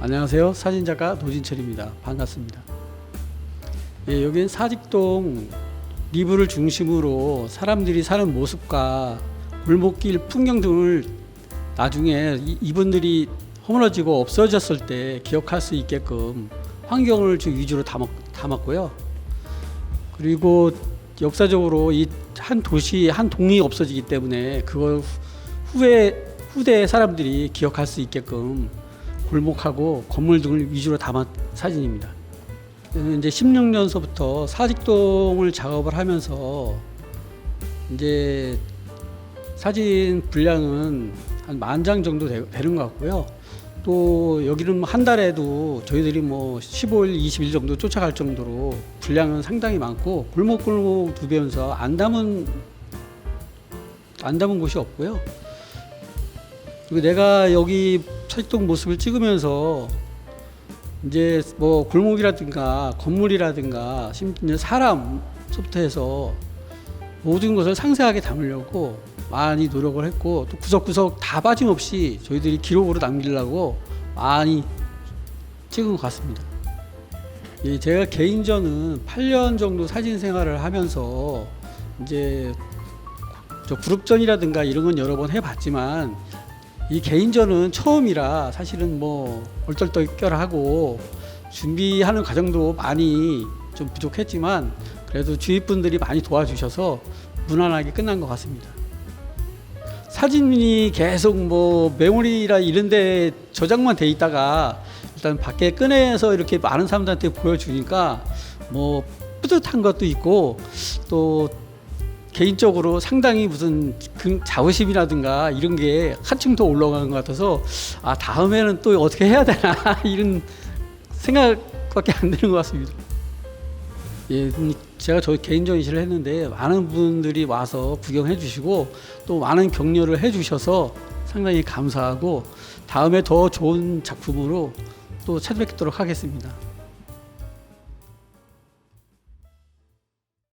안녕하세요. 사진작가 노진철입니다. 반갑습니다. 예, 여기는 사직동 리브를 중심으로 사람들이 사는 모습과 골목길 풍경 등을 나중에 이- 이분들이 허물어지고 없어졌을 때 기억할 수 있게끔 환경을 좀 위주로 담았, 담았고요. 그리고 역사적으로 이 한 도시 한 동이 없어지기 때문에 그걸 후- 후에 후대 사람들이 기억할 수 있게끔 골목하고 건물 등을 위주로 담은 사진입니다. 이제 16년서부터 사직동을 작업을 하면서 이제 사진 분량은 한 만 장 정도 되, 되는 것 같고요. 또 여기는 뭐한 달에도 저희들이 뭐 15일, 20일 정도 쫓아갈 정도로 분량은 상당히 많고 골목골목 두면서 안 담은 안 담은 곳이 없고요. 그리고 내가 여기 사직동 모습을 찍으면서 이제 뭐 골목이라든가 건물이라든가 심지어 사람부터 해서 모든 것을 상세하게 담으려고 많이 노력을 했고 또 구석구석 다 빠짐없이 저희들이 기록으로 남기려고 많이 찍은 것 같습니다. 예, 제가 개인전은 8년 정도 사진 생활을 하면서 이제 저 그룹전이라든가 이런 건 여러 번 해봤지만 이 개인전은 처음이라 사실은 뭐 얼떨떨결하고 준비하는 과정도 많이 좀 부족했지만 그래도 주위 분들이 많이 도와주셔서 무난하게 끝난 것 같습니다. 사진이 계속 뭐 메모리라 이런데 저장만 돼 있다가 일단 밖에 꺼내서 이렇게 많은 사람들한테 보여주니까 뭐 뿌듯한 것도 있고 또 개인적으로 상당히 무슨 그 자부심이라든가 이런 게 한층 더 올라가는 것 같아서 아 다음에는 또 어떻게 해야 되나 이런 생각밖에 안 드는 것 같습니다. 예, 음, 제가 저 개인 전시를 했는데 많은 분들이 와서 구경해 주시고 또 많은 격려를 해 주셔서 상당히 감사하고 다음에 더 좋은 작품으로 또 찾아뵙도록 하겠습니다.